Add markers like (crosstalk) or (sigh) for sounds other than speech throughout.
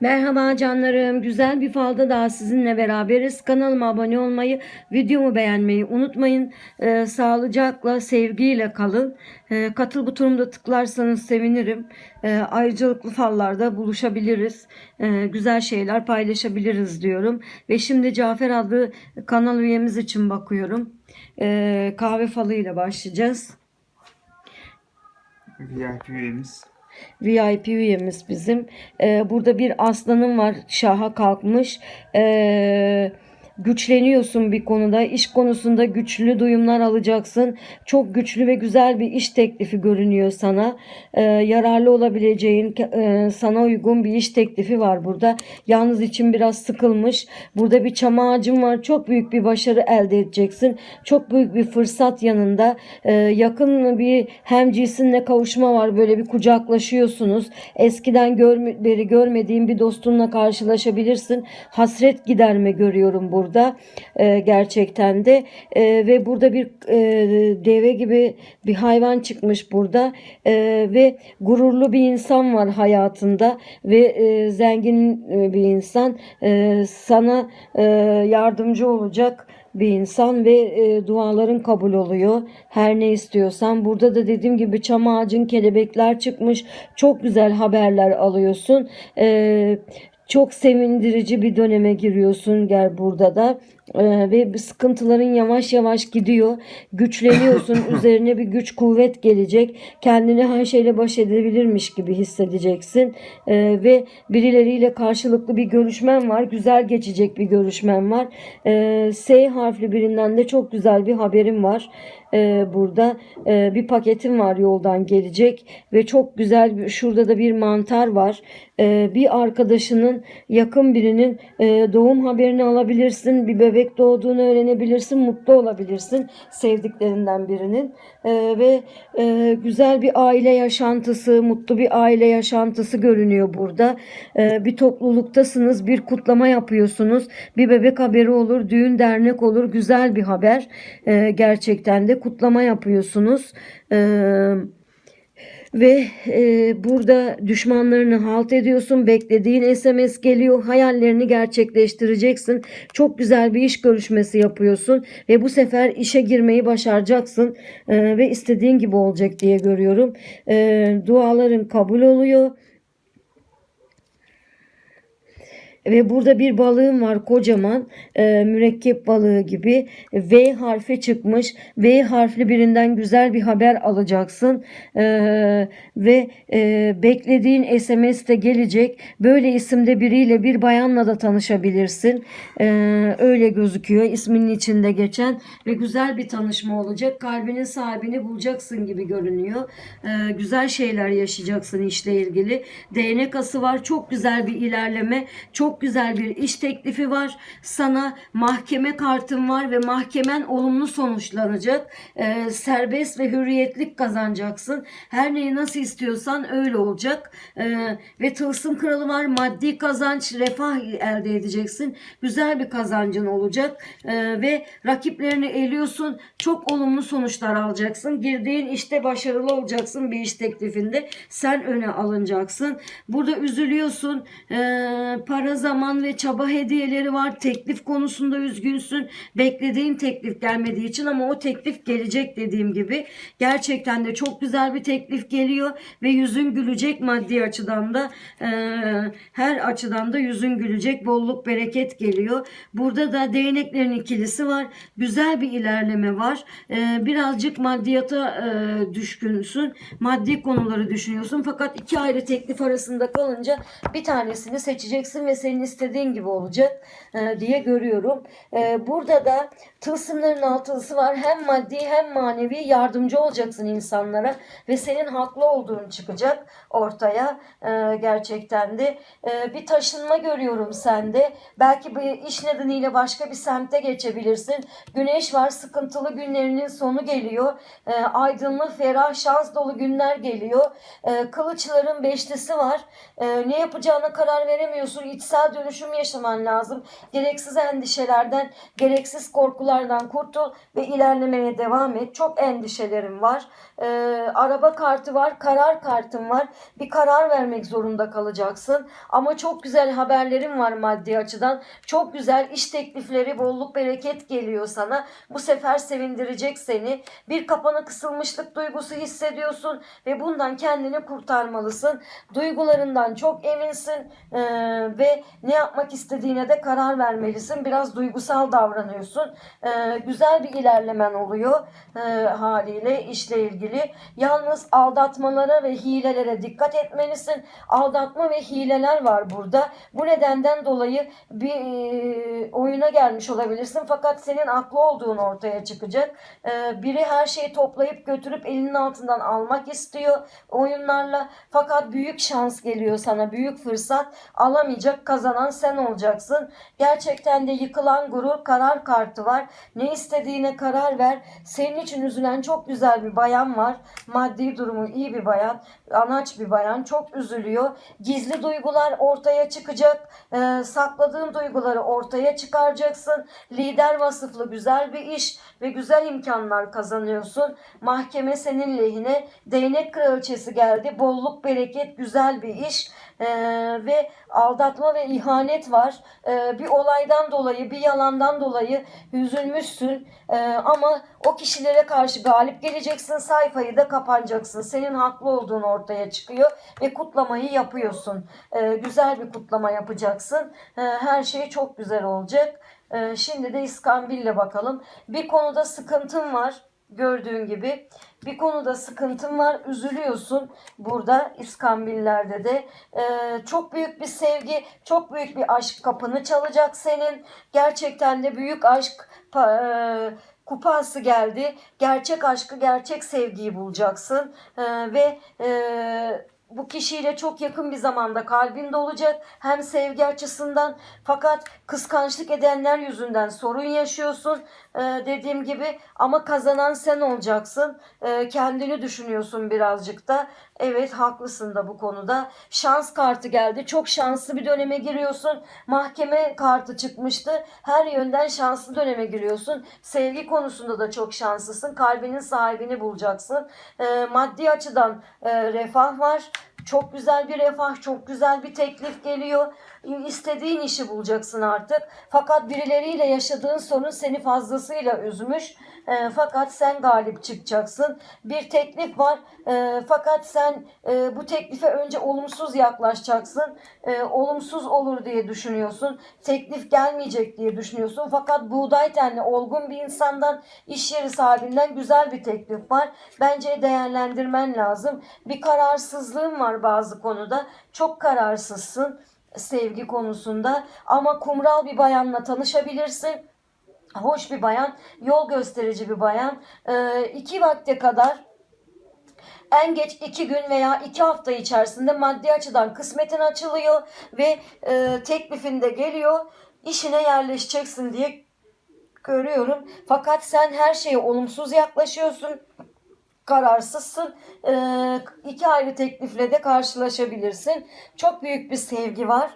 Merhaba canlarım. Güzel bir falda daha sizinle beraberiz. Kanalıma abone olmayı, videomu beğenmeyi unutmayın. Ee, sağlıcakla, sevgiyle kalın. Ee, katıl butonumda tıklarsanız sevinirim. Ee, ayrıcalıklı fallarda buluşabiliriz. Ee, güzel şeyler paylaşabiliriz diyorum. Ve şimdi Cafer adlı kanal üyemiz için bakıyorum. Ee, kahve falıyla başlayacağız. VIP üyemiz. VIP üyemiz bizim. Ee, burada bir aslanım var. Şaha kalkmış. Ee, güçleniyorsun bir konuda. iş konusunda güçlü duyumlar alacaksın. Çok güçlü ve güzel bir iş teklifi görünüyor sana. Ee, yararlı olabileceğin, e, sana uygun bir iş teklifi var burada. Yalnız için biraz sıkılmış. Burada bir çam ağacın var. Çok büyük bir başarı elde edeceksin. Çok büyük bir fırsat yanında. Ee, yakın bir hemcisinle kavuşma var. Böyle bir kucaklaşıyorsunuz. Eskiden görme, beri görmediğin bir dostunla karşılaşabilirsin. Hasret giderme görüyorum burada Ee, gerçekten de Ee, ve burada bir e, deve gibi bir hayvan çıkmış burada Ee, ve gururlu bir insan var hayatında ve e, zengin e, bir insan Ee, sana e, yardımcı olacak bir insan ve e, duaların kabul oluyor. Her ne istiyorsan. Burada da dediğim gibi çam ağacın kelebekler çıkmış. Çok güzel haberler alıyorsun. E, çok sevindirici bir döneme giriyorsun gel burada da. E, ve sıkıntıların yavaş yavaş gidiyor. Güçleniyorsun. (laughs) Üzerine bir güç kuvvet gelecek. Kendini her şeyle baş edebilirmiş gibi hissedeceksin. E, ve birileriyle karşılıklı bir görüşmen var. Güzel geçecek bir görüşmen var. E, S harfli birinden de çok güzel bir haberim var. E, burada e, bir paketim var yoldan gelecek ve çok güzel bir- şurada da bir mantar var. E, bir arkadaşının yakın birinin e, doğum haberini alabilirsin. Bir bebek doğduğunu öğrenebilirsin. Mutlu olabilirsin sevdiklerinden birinin. E, ve e, güzel bir aile yaşantısı, mutlu bir aile yaşantısı görünüyor burada. E, bir topluluktasınız, bir kutlama yapıyorsunuz. Bir bebek haberi olur, düğün dernek olur. Güzel bir haber. E, gerçekten de kutlama yapıyorsunuz. Eee ve e, burada düşmanlarını halt ediyorsun. Beklediğin SMS geliyor. Hayallerini gerçekleştireceksin. Çok güzel bir iş görüşmesi yapıyorsun. Ve bu sefer işe girmeyi başaracaksın. E, ve istediğin gibi olacak diye görüyorum. E, duaların kabul oluyor. Ve burada bir balığım var kocaman e, mürekkep balığı gibi V harfi çıkmış. V harfli birinden güzel bir haber alacaksın E, ve e, beklediğin SMS de gelecek. Böyle isimde biriyle bir bayanla da tanışabilirsin. E, öyle gözüküyor isminin içinde geçen ve güzel bir tanışma olacak. Kalbinin sahibini bulacaksın gibi görünüyor. E, güzel şeyler yaşayacaksın işle ilgili. Değnek ası var. Çok güzel bir ilerleme. Çok güzel bir iş teklifi var. Sana mahkeme kartın var ve mahkemen olumlu sonuçlanacak. Ee, serbest ve hürriyetlik kazanacaksın. Her neyi nasıl istiyorsan öyle olacak. Ee, ve tılsım kralı var. Maddi kazanç, refah elde edeceksin. Güzel bir kazancın olacak. Ee, ve rakiplerini eliyorsun. Çok olumlu sonuçlar alacaksın. Girdiğin işte başarılı olacaksın bir iş teklifinde. Sen öne alınacaksın. Burada üzülüyorsun. Ee, para zaman ve çaba hediyeleri var. Teklif konusunda üzgünsün. Beklediğin teklif gelmediği için ama o teklif gelecek dediğim gibi. Gerçekten de çok güzel bir teklif geliyor ve yüzün gülecek maddi açıdan da Ee, her açıdan da yüzün gülecek. Bolluk bereket geliyor. Burada da değneklerin ikilisi var. Güzel bir ilerleme var. Ee, birazcık maddiyata e, düşkünsün. Maddi konuları düşünüyorsun. Fakat iki ayrı teklif arasında kalınca bir tanesini seçeceksin ve senin istediğin gibi olacak e, diye görüyorum. E, burada da tılsımların altılısı var. Hem maddi hem manevi yardımcı olacaksın insanlara ve senin haklı olduğun çıkacak ortaya e, gerçekten de. E, bir taşınma görüyorum sende. Belki bir iş nedeniyle başka bir semte geçebilirsin. Güneş var. Sıkıntılı günlerinin sonu geliyor. E, aydınlık, ferah, şans dolu günler geliyor. E, kılıçların beşlisi var. E, ne yapacağına karar veremiyorsun. İçsel kişisel dönüşüm yaşaman lazım. Gereksiz endişelerden, gereksiz korkulardan kurtul ve ilerlemeye devam et. Çok endişelerim var. Ee, araba kartı var, karar kartım var. Bir karar vermek zorunda kalacaksın. Ama çok güzel haberlerim var maddi açıdan. Çok güzel iş teklifleri, bolluk, bereket geliyor sana. Bu sefer sevindirecek seni. Bir kapana kısılmışlık duygusu hissediyorsun ve bundan kendini kurtarmalısın. Duygularından çok eminsin ee, ve ne yapmak istediğine de karar vermelisin. Biraz duygusal davranıyorsun. Ee, güzel bir ilerlemen oluyor e, haliyle işle ilgili. Yalnız aldatmalara ve hilelere dikkat etmelisin. Aldatma ve hileler var burada. Bu nedenden dolayı bir e, oyuna gelmiş olabilirsin fakat senin haklı olduğun ortaya çıkacak. Ee, biri her şeyi toplayıp götürüp elinin altından almak istiyor oyunlarla fakat büyük şans geliyor sana büyük fırsat alamayacak kazanan sen olacaksın. Gerçekten de yıkılan gurur karar kartı var. Ne istediğine karar ver. Senin için üzülen çok güzel bir bayan var. Maddi durumu iyi bir bayan. Anaç bir bayan. Çok üzülüyor. Gizli duygular ortaya çıkacak. Ee, sakladığın duyguları ortaya çıkaracaksın. Lider vasıflı güzel bir iş ve güzel imkanlar kazanıyorsun. Mahkeme senin lehine. Değnek kraliçesi geldi. Bolluk, bereket, güzel bir iş. Ee, ve aldatma ve ihanet var. Ee, bir olaydan dolayı, bir yalandan dolayı üzülmüşsün. Ee, ama o kişilere karşı galip geleceksin. Sayfayı da kapanacaksın. Senin haklı olduğun ortaya çıkıyor ve kutlamayı yapıyorsun. Ee, güzel bir kutlama yapacaksın. Her şey çok güzel olacak. Şimdi de İskambil'le bakalım. Bir konuda sıkıntın var gördüğün gibi. Bir konuda sıkıntın var, üzülüyorsun burada İskambillerde de. Ee, çok büyük bir sevgi, çok büyük bir aşk kapını çalacak senin. Gerçekten de büyük aşk e, kupası geldi. Gerçek aşkı, gerçek sevgiyi bulacaksın. Ee, ve e, bu kişiyle çok yakın bir zamanda kalbinde olacak. Hem sevgi açısından fakat kıskançlık edenler yüzünden sorun yaşıyorsun. Ee, dediğim gibi ama kazanan sen olacaksın. Ee, kendini düşünüyorsun birazcık da. Evet haklısın da bu konuda. Şans kartı geldi. Çok şanslı bir döneme giriyorsun. Mahkeme kartı çıkmıştı. Her yönden şanslı döneme giriyorsun. Sevgi konusunda da çok şanslısın. Kalbinin sahibini bulacaksın. Ee, maddi açıdan e, refah var. Çok güzel bir refah, çok güzel bir teklif geliyor. İstediğin işi bulacaksın artık. Fakat birileriyle yaşadığın sorun seni fazlasıyla üzmüş. E, fakat sen galip çıkacaksın. Bir teklif var. E, fakat sen e, bu teklife önce olumsuz yaklaşacaksın. E, olumsuz olur diye düşünüyorsun. Teklif gelmeyecek diye düşünüyorsun. Fakat buğday tenli olgun bir insandan, iş yeri sahibinden güzel bir teklif var. Bence değerlendirmen lazım. Bir kararsızlığın var bazı konuda. Çok kararsızsın sevgi konusunda ama kumral bir bayanla tanışabilirsin. Hoş bir bayan, yol gösterici bir bayan. Ee, iki vakte kadar en geç iki gün veya iki hafta içerisinde maddi açıdan kısmetin açılıyor ve e, teklifin geliyor. İşine yerleşeceksin diye görüyorum. Fakat sen her şeye olumsuz yaklaşıyorsun kararsızsın. Ee, iki ayrı teklifle de karşılaşabilirsin. Çok büyük bir sevgi var.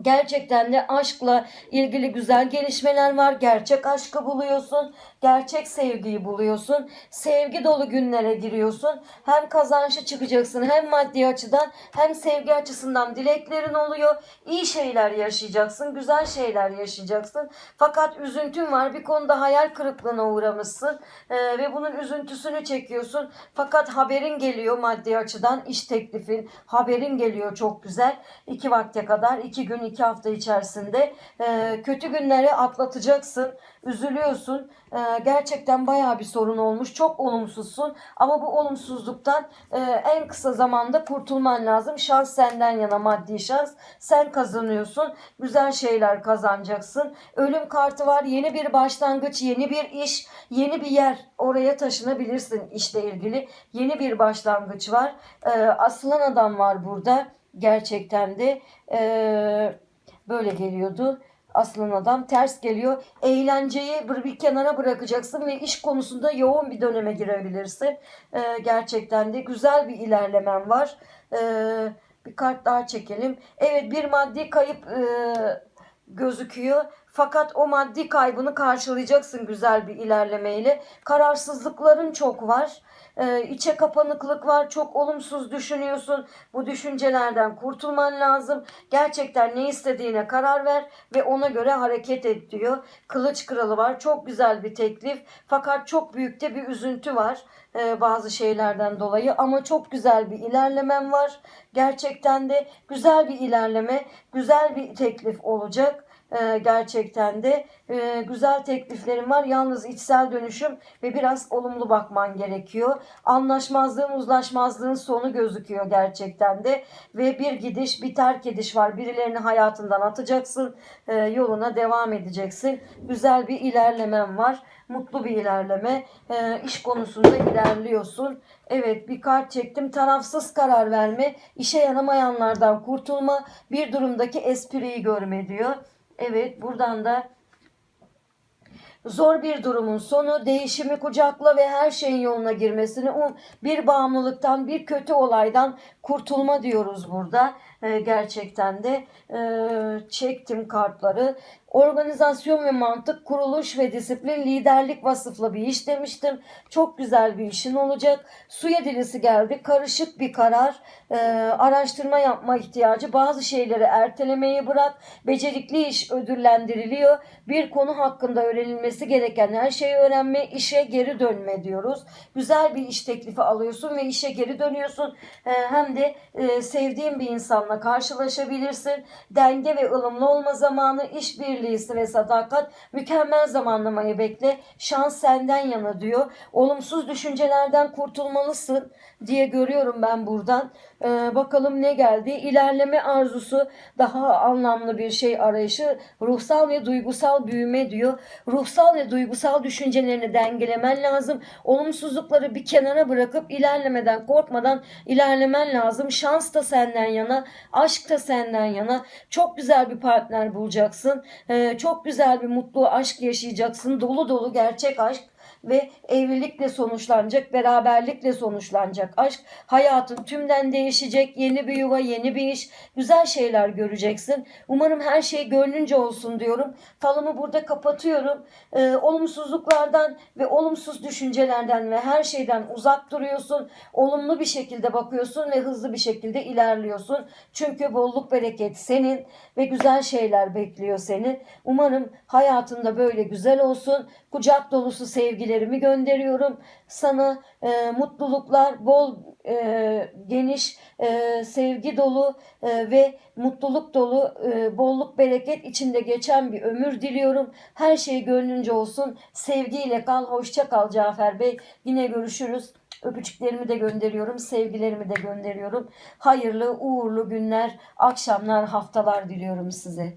Gerçekten de aşkla ilgili güzel gelişmeler var. Gerçek aşkı buluyorsun. Gerçek sevgiyi buluyorsun. Sevgi dolu günlere giriyorsun. Hem kazançlı çıkacaksın hem maddi açıdan hem sevgi açısından dileklerin oluyor. İyi şeyler yaşayacaksın. Güzel şeyler yaşayacaksın. Fakat üzüntün var. Bir konuda hayal kırıklığına uğramışsın. Ee, ve bunun üzüntüsünü çekiyorsun. Fakat haberin geliyor maddi açıdan. iş teklifin. Haberin geliyor çok güzel. İki vakte kadar. iki gün iki hafta içerisinde. Ee, kötü günleri atlatacaksın. Üzülüyorsun. Ee, gerçekten bayağı bir sorun olmuş. Çok olumsuzsun. Ama bu olumsuzluktan e, en kısa zamanda kurtulman lazım. Şans senden yana maddi şans. Sen kazanıyorsun. Güzel şeyler kazanacaksın. Ölüm kartı var. Yeni bir başlangıç, yeni bir iş, yeni bir yer. Oraya taşınabilirsin işle ilgili. Yeni bir başlangıç var. Ee, aslan adam var burada. Gerçekten de e, böyle geliyordu. Aslan adam ters geliyor. Eğlenceyi bir, kenara bırakacaksın ve iş konusunda yoğun bir döneme girebilirsin. Ee, gerçekten de güzel bir ilerlemen var. Ee, Bir kart daha çekelim. Evet bir maddi kayıp e, gözüküyor. Fakat o maddi kaybını karşılayacaksın güzel bir ilerlemeyle. Kararsızlıkların çok var. Ee, içe kapanıklık var. Çok olumsuz düşünüyorsun. Bu düşüncelerden kurtulman lazım. Gerçekten ne istediğine karar ver ve ona göre hareket et diyor. Kılıç kralı var. Çok güzel bir teklif. Fakat çok büyük de bir üzüntü var e, bazı şeylerden dolayı. Ama çok güzel bir ilerlemen var. Gerçekten de güzel bir ilerleme, güzel bir teklif olacak. Ee, gerçekten de e, güzel tekliflerim var. Yalnız içsel dönüşüm ve biraz olumlu bakman gerekiyor. Anlaşmazlığın, uzlaşmazlığın sonu gözüküyor gerçekten de ve bir gidiş, bir terk ediş var. Birilerini hayatından atacaksın, e, yoluna devam edeceksin. Güzel bir ilerlemen var. Mutlu bir ilerleme. E, iş konusunda ilerliyorsun. Evet bir kart çektim. Tarafsız karar verme, işe yaramayanlardan kurtulma, bir durumdaki espriyi görme diyor. Evet buradan da Zor bir durumun sonu değişimi kucakla ve her şeyin yoluna girmesini bir bağımlılıktan bir kötü olaydan kurtulma diyoruz burada Ee, gerçekten de Ee, çektim kartları. Organizasyon ve mantık kuruluş ve disiplin liderlik vasıflı bir iş demiştim. Çok güzel bir işin olacak. Su yedilisi geldi. Karışık bir karar. Ee, araştırma yapma ihtiyacı. Bazı şeyleri ertelemeyi bırak. Becerikli iş ödüllendiriliyor. Bir konu hakkında öğrenilmesi gereken her şeyi öğrenme, işe geri dönme diyoruz. Güzel bir iş teklifi alıyorsun ve işe geri dönüyorsun. Ee, hem de e, sevdiğin bir insanla karşılaşabilirsin. Denge ve ılımlı olma zamanı, işbirliği ve sadakat, mükemmel zamanlamayı bekle. Şans senden yana diyor. Olumsuz düşüncelerden kurtulmalısın diye görüyorum ben buradan. Ee, bakalım ne geldi? İlerleme arzusu, daha anlamlı bir şey arayışı, ruhsal ve duygusal büyüme diyor. Ruhsal ve duygusal düşüncelerini dengelemen lazım. Olumsuzlukları bir kenara bırakıp ilerlemeden, korkmadan ilerlemen lazım. Şans da senden yana, aşk da senden yana. Çok güzel bir partner bulacaksın. Ee, çok güzel bir mutlu aşk yaşayacaksın. Dolu dolu gerçek aşk ve evlilikle sonuçlanacak, beraberlikle sonuçlanacak aşk. Hayatın tümden değişecek, yeni bir yuva, yeni bir iş, güzel şeyler göreceksin. Umarım her şey gönlünce olsun diyorum. Falımı burada kapatıyorum. Ee, olumsuzluklardan ve olumsuz düşüncelerden ve her şeyden uzak duruyorsun. Olumlu bir şekilde bakıyorsun ve hızlı bir şekilde ilerliyorsun. Çünkü bolluk bereket senin ve güzel şeyler bekliyor seni. Umarım hayatında böyle güzel olsun. Kucak dolusu sevgilerimi gönderiyorum. Sana e, mutluluklar, bol e, geniş e, sevgi dolu e, ve mutluluk dolu, e, bolluk bereket içinde geçen bir ömür diliyorum. Her şey gönlünce olsun. Sevgiyle kal, hoşça kal Cafer Bey. Yine görüşürüz. Öpücüklerimi de gönderiyorum, sevgilerimi de gönderiyorum. Hayırlı, uğurlu günler, akşamlar, haftalar diliyorum size.